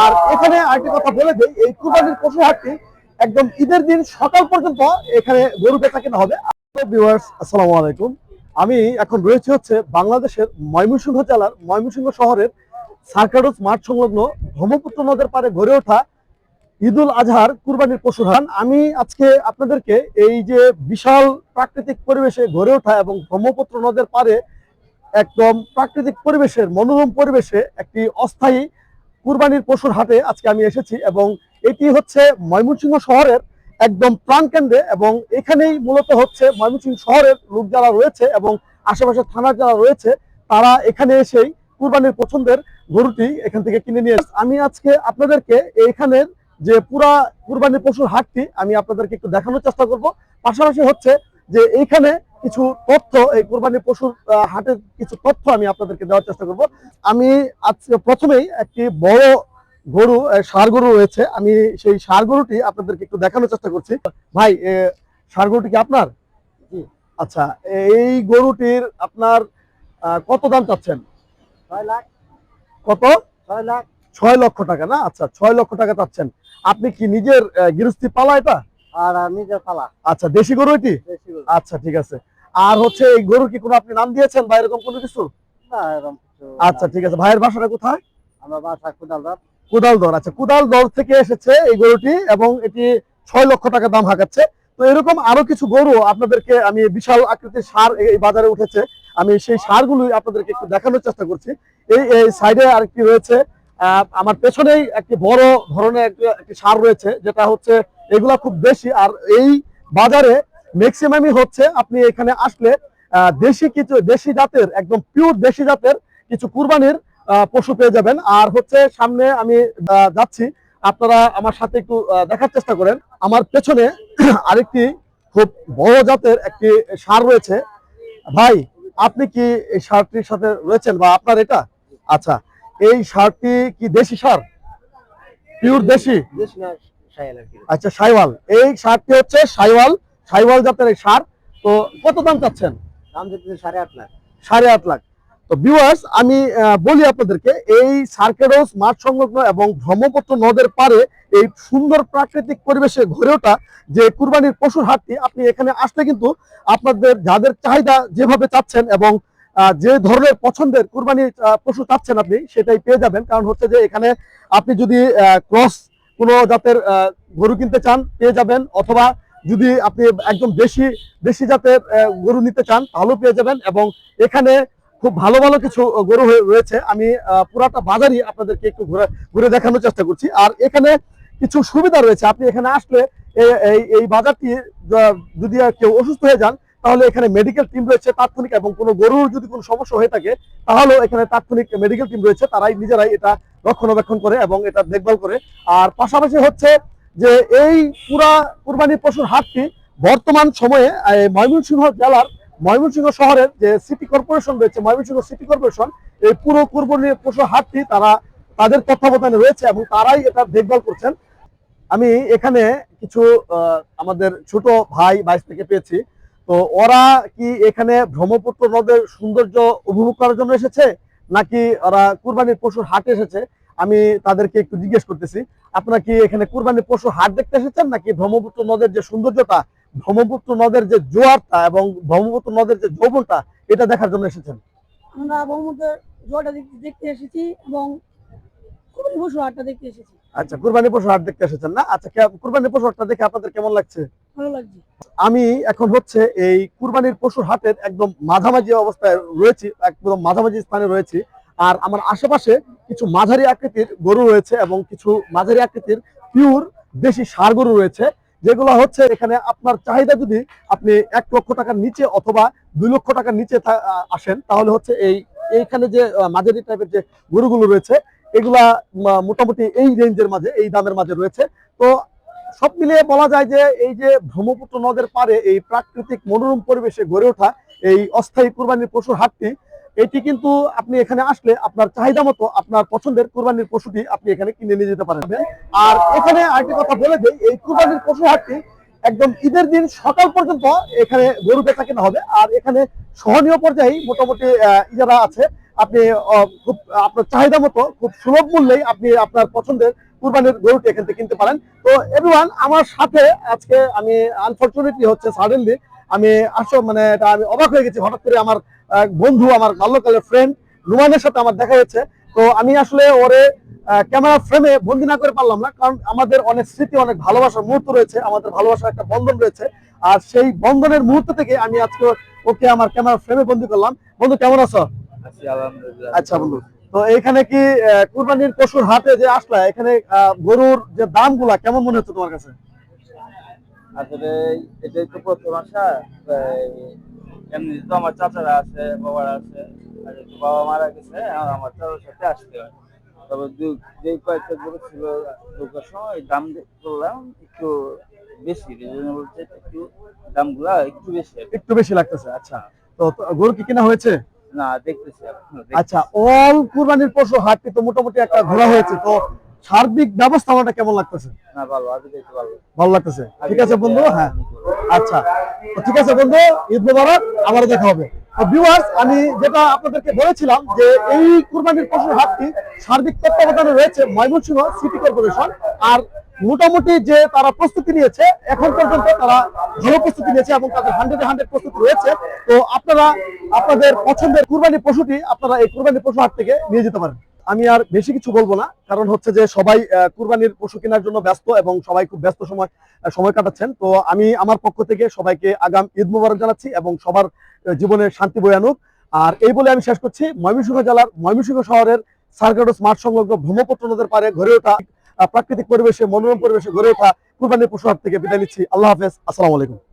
আর এখানে আরেকটি কথা বলে দেই, এই কুরবানির পশু হাটটি একদম ঈদের দিন সকাল পর্যন্ত এখানে গরু বেচা কেনা হবে। ভিউয়ার্স, আসসালামু আলাইকুম। আমি এখন রয়েছে হচ্ছে বাংলাদেশের ময়মনসিংহ জেলার ময়মনসিংহ শহরের সার্কাডোস মাঠ সংলগ্ন ব্রহ্মপুত্র নদের পারে গড়ে ওঠা ঈদুল আজহার কুরবানির পশুর হাট। আমি আজকে আপনাদেরকে এই যে বিশাল প্রাকৃতিক পরিবেশে গড়ে ওঠা এবং ব্রহ্মপুত্র নদের পারে একদম প্রাকৃতিক পরিবেশের মনোরম পরিবেশে একটি অস্থায়ী কুরবানির পশুর হাটে আজকে আমি এসেছি এবং এটি হচ্ছে ময়মনসিংহ শহরের একদম প্রাণকেন্দ্রে এবং এখানেই মূলত হচ্ছে ময়মনসিংহ শহরের লোক যারা রয়েছে এবং আশেপাশে থানার যারা রয়েছে, তারা এখানে এসেই কুরবানির পছন্দের গরুটি এখান থেকে কিনে নিয়ে। আমি আজকে আপনাদেরকে এইখানের যে পুরা কুরবানির পশুর হাটটি আমি আপনাদেরকে একটু দেখানোর চেষ্টা করব পাশাপাশি হচ্ছে যে এইখানে কিছু তথ্য এই কুরবানির পশুর হাটের কিছু তথ্য আমি আপনাদেরকে দেওয়ার চেষ্টা করব। আমি আজকে প্রথমেই একটি বড় গরু সার গরু রয়েছে। আমি সেই সার গরুটি আপনাদেরকে একটু দেখানোর চেষ্টা করছি। ভাই ষাঁড় গরুটি কি আপনার? জি। আচ্ছা এই গরুটির আপনার কত দাম চাচ্ছেন? ছয় লাখ। কত? ছয় লাখ। ছয় লক্ষ টাকা না? আচ্ছা ছয় লক্ষ টাকা চাচ্ছেন। আপনি কি নিজের গৃহস্থী পালা এটা? আর নিজের পালা আচ্ছা দেশি গরু এটি? আচ্ছা ঠিক আছে। আর হচ্ছে এই কি কোনো আপনি নাম দিয়েছেন বা এরকম কোনো কিছু? না এরকম কিছু আচ্ছা ঠিক আছে। ভাইয়ের বাসাটা কোথায়? আমার বাসা কুদালদার কুদালদর আচ্ছা কুদালদর থেকে এসেছে এই গরুটি এবং এটি ছয় লক্ষ টাকা দাম হাঁকাচ্ছে। তো এরকম আরও কিছু গরু আপনাদেরকে আমি বিশাল আকৃতির সার এই বাজারে উঠেছে। আমি সেই সারগুলো আপনাদেরকে একটু দেখানোর চেষ্টা করছি। এই এই সাইডে আরেকটি রয়েছে। আহ, আমার পেছনেই একটি বড় ধরনের একটি সার রয়েছে যেটা হচ্ছে এগুলা খুব বেশি। আর এই বাজারে ম্যাক্সিমামই হচ্ছে আপনি এখানে আসলে দেশি কিছু, দেশি জাতের, একদম পিওর দেশি জাতের কিছু কুরবানির পশু পেয়ে যাবেন। আর হচ্ছে সামনে আমি যাচ্ছি। আপনারা আমার সাথে একটু দেখার চেষ্টা করেন। আমার পেছনে আরেকটি খুব বড় জাতের একটি সার রয়েছে। ভাই, আপনি কি এই সারটির সাথে রয়েছেন বা আপনার এটা? আচ্ছা এই সারটি কি দেশি সার? পিওর দেশি? আচ্ছা সাইওয়াল। এই সারটি হচ্ছে সাইওয়াল। সাইওয়াল জাতের এই সার। তো কত দাম চাচ্ছেন? দাম দিতে সাড়ে আট লাখ। সাড়ে আট লাখ। তো ভিউয়ার্স আমি বলি আপনাদেরকে এই সার্কেডোস মাঠ সংলগ্ন এবং ব্রহ্মপুত্র নদের পারে এই সুন্দর প্রাকৃতিক পরিবেশে গড়ে ওঠা যে কুরবানির পশুর হাটটি আপনি এখানে আসলে কিন্তু আপনাদের যাদের চাহিদা যেভাবে চাচ্ছেন এবং যে ধরনের পছন্দের কুরবানির পশু চাচ্ছেন আপনি সেটাই পেয়ে যাবেন। কারণ হচ্ছে যে এখানে আপনি যদি ক্রস কোনো জাতের গরু কিনতে চান, পেয়ে যাবেন, অথবা যদি আপনি একদম দেশি দেশি জাতের গরু নিতে চান, তাহলেও পেয়ে যাবেন এবং এখানে খুব ভালো ভালো কিছু গরু রয়েছে। আমি পুরাটা বাজারই আপনাদেরকে একটু ঘুরে ঘুরে দেখানোর চেষ্টা করছি। আর এখানে কিছু সুবিধা রয়েছে। আপনি এখানে আসলে এই বাজারটি যদি কেউ অসুস্থ হয়ে যান তাহলে এখানে মেডিকেল টিম রয়েছে তাৎক্ষণিক এবং কোনো গরুর যদি কোনো সমস্যা হয়ে থাকে, তাহলেও এখানে তাৎক্ষণিক মেডিকেল টিম রয়েছে, তারাই নিজেরাই এটা রক্ষণাবেক্ষণ করে এবং এটা দেখভাল করে। আর পাশাপাশি হচ্ছে যে এই পুরা কুরবানির পশুর হাটটি বর্তমান সময়ে ময়মনসিংহ জেলার ময়মনসিংহ শহরের যে সিটি কর্পোরেশন রয়েছে, ময়মনসিংহ সিটি কর্পোরেশন এই পুরো কুরবানির পশু হাটটি তারা তাদের তত্ত্বাবধানে রয়েছে এবং তারাই এটা দেখভাল করছেন। আমি এখানে কিছু আমাদের ছোট ভাই বাইশ থেকে পেয়েছি। তো ওরা কি এখানে ব্রহ্মপুত্র নদের সৌন্দর্য উপভোগ করার জন্য এসেছে? নাকি ওরা কুরবানির পশুর হাটে এসেছে? আমি তাদেরকে একটু জিজ্ঞেস করতেছি। আপনারা কি এখানে কুরবানির পশু হাট দেখতে এসেছেন? নাকি ব্রহ্মপুত্র নদের যে সৌন্দর্যটা ব্রহ্মপুত্র নদের যে জোয়ারটা এবং ব্রহ্মপুত্র নদের যে যৌবনটা, এটা দেখার জন্য এসেছেন? আমরা ব্রহ্মপুত্রের জোয়ারটা দেখতে এসেছি এবং দেখতে এসেছি। আচ্ছা কুরবানি পশু হাট দেখতে এসেছেন না? আচ্ছা কুরবানি পশু হাটটা দেখে আপনাদের কেমন লাগছে? ভালো লাগছে। আমি এখন হচ্ছে এই কুরবানির পশুর হাটের একদম মাঝামাঝি অবস্থায় রয়েছি একদম মাঝামাঝি স্থানে রয়েছি। আর আমার আশেপাশে কিছু মাঝারি আকৃতির গরু রয়েছে এবং কিছু মাঝারি আকৃতির পিওর দেশি সার গরু রয়েছে যেগুলো হচ্ছে এখানে আপনার চাহিদা যদি আপনি এক লক্ষ টাকার নিচে অথবা দুই লক্ষ টাকার নিচে আসেন তাহলে হচ্ছে এই এইখানে যে মাঝারি টাইপের যে গরুগুলো রয়েছে এগুলা মোটামুটি এই রেঞ্জের মাঝে, এই দামের মাঝে রয়েছে। তো সব মিলিয়ে বলা যায় যে, এই যে ব্রহ্মপুত্র নদের পারে এই প্রাকৃতিক মনোরম পরিবেশে গড়ে ওঠা এই অস্থায়ী কুরবানির পশুর হাটটি, এটি কিন্তু আপনি এখানে আসলে আপনার চাহিদা মতো, আপনার পছন্দের কুরবানির পশুটি আপনি এখানে কিনে নিয়ে যেতে পারেন। আর এখানে আরেকটি কথা বলে দেই, এই কুরবানির পশু হাটটি একদম ঈদের দিন সকাল পর্যন্ত এখানে গরু বেচা কেনা হবে। আর এখানে সহনীয় পর্যায়ে মোটামুটি যারা আছে। আপনি খুব, আপনার চাহিদা মতো খুব সুলভ মূল্যেই আপনি আপনার পছন্দের কুরবানির গরুটি এখান থেকে কিনতে পারেন। তো এভরিওয়ান আমার সাথে আজকে আমি আনফরচুনেটলি হচ্ছে সাডেনলি আমি আসো মানে এটা আমি অবাক হয়ে গেছি। হঠাৎ করে আমার বন্ধু, আমার বাল্যকালের ফ্রেন্ড রুমানের সাথে আমার দেখা হয়েছে। তো আমি আসলে ওরে ক্যামেরা ফ্রেমে বন্দি না করে পারলাম না, কারণ আমাদের অনেক স্মৃতি, অনেক ভালোবাসার মুহূর্ত রয়েছে, আমাদের ভালোবাসার একটা বন্ধন রয়েছে। আর সেই বন্ধনের মুহূর্ত থেকে আমি আজকে ওকে আমার ক্যামেরা ফ্রেমে বন্দি করলাম। বন্ধু, কেমন আছো? আচ্ছা বন্ধু তো এইখানে কি কুরবানির পশুর হাটে যে আসলা এখানে গরুর যে দামগুলা কেমন মনে হচ্ছে তোমার কাছে? আসলে এটাই তো প্রথম আসা এমনি তো আমার চাচারা আছে বাবারা আছে আর বাবা মারা গেছে আর আমার চাচার সাথে আসতে হয়। তবে দু- যে কয়েকটা গরু ছিল ঢোকার সময় দাম করলাম একটু বেশি রিজনেবল একটু দামগুলা একটু বেশি একটু বেশি লাগতেছে আচ্ছা। তো গরু কি কেনা হয়েছে? না দেখতেছি আচ্ছা অল কুরবানির পশু মোটামুটি একটা ঘোরা হয়েছে তো সার্বিক ব্যবস্থাপনাটা কেমন লাগতেছে? না ভালো আগে দেখতে ভালো। ভালো লাগতেছে? ঠিক আছে বন্ধু হ্যাঁ। আচ্ছা ঠিক আছে বন্ধু ঈদ মোবারক আবারও দেখা হবে। ভিউয়ার্স আমি যেটা আপনাদেরকে বলেছিলাম যে এই কুরবানির পশুর হাটটি সার্বিক তত্ত্বাবধানে রয়েছে ময়মনসিংহ সিটি কর্পোরেশন আর মোটামুটি যে তারা প্রস্তুতি নিয়েছে এখন পর্যন্ত তারা ভালো প্রস্তুতি নিয়েছে এবং তাদের হান্ড্রেড হান্ড্রেড প্রস্তুতি রয়েছে। তো আপনারা আপনাদের পছন্দের কুরবানি পশুটি আপনারা এই কুরবানি পশু হাট থেকে নিয়ে যেতে পারেন। আমি আর বেশি কিছু বলব না, কারণ হচ্ছে যে সবাই কুরবানির পশু কেনার জন্য ব্যস্ত এবং সবাই খুব ব্যস্ত সময় সময় কাটাচ্ছেন। তো আমি আমার পক্ষ থেকে সবাইকে আগাম ঈদ মুবারক জানাচ্ছি এবং সবার জীবনে শান্তি বয়ে আনুক। আর এই বলে আমি শেষ করছি। ময়মনসিংহ জেলার ময়মনসিংহ শহরের সার্কাডো স্মার্ট সংলগ্ন ব্রহ্মপুত্র নদের পারে গড়ে ওঠা প্রাকৃতিক পরিবেশে, মনোরম পরিবেশে গড়ে ওঠা কুরবানির পশু থেকে বিদায় নিচ্ছি। আল্লাহ হাফেজ। আসসালামু আলাইকুম।